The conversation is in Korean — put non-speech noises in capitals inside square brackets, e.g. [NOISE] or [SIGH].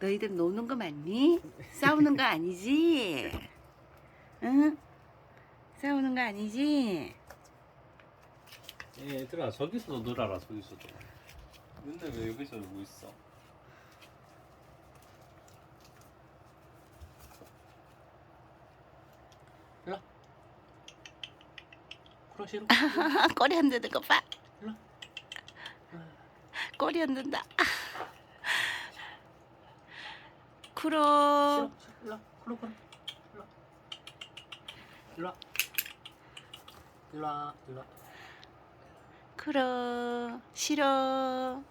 너희들 노는 거 맞니? 싸우는 거 아니지? 응? 싸우는 거 아니지? 얘들아 저기서도 놀아라 저기서도 근데 왜 여기서 놀고 있어 일로 그러 싫어 [LAUGHS] 꼬리 흔드는 거 봐. 일로 꼬리 흔든다. 쿠로. 싫어 일로 그러 그러 일로 일로 일로 쿠로. 싫어.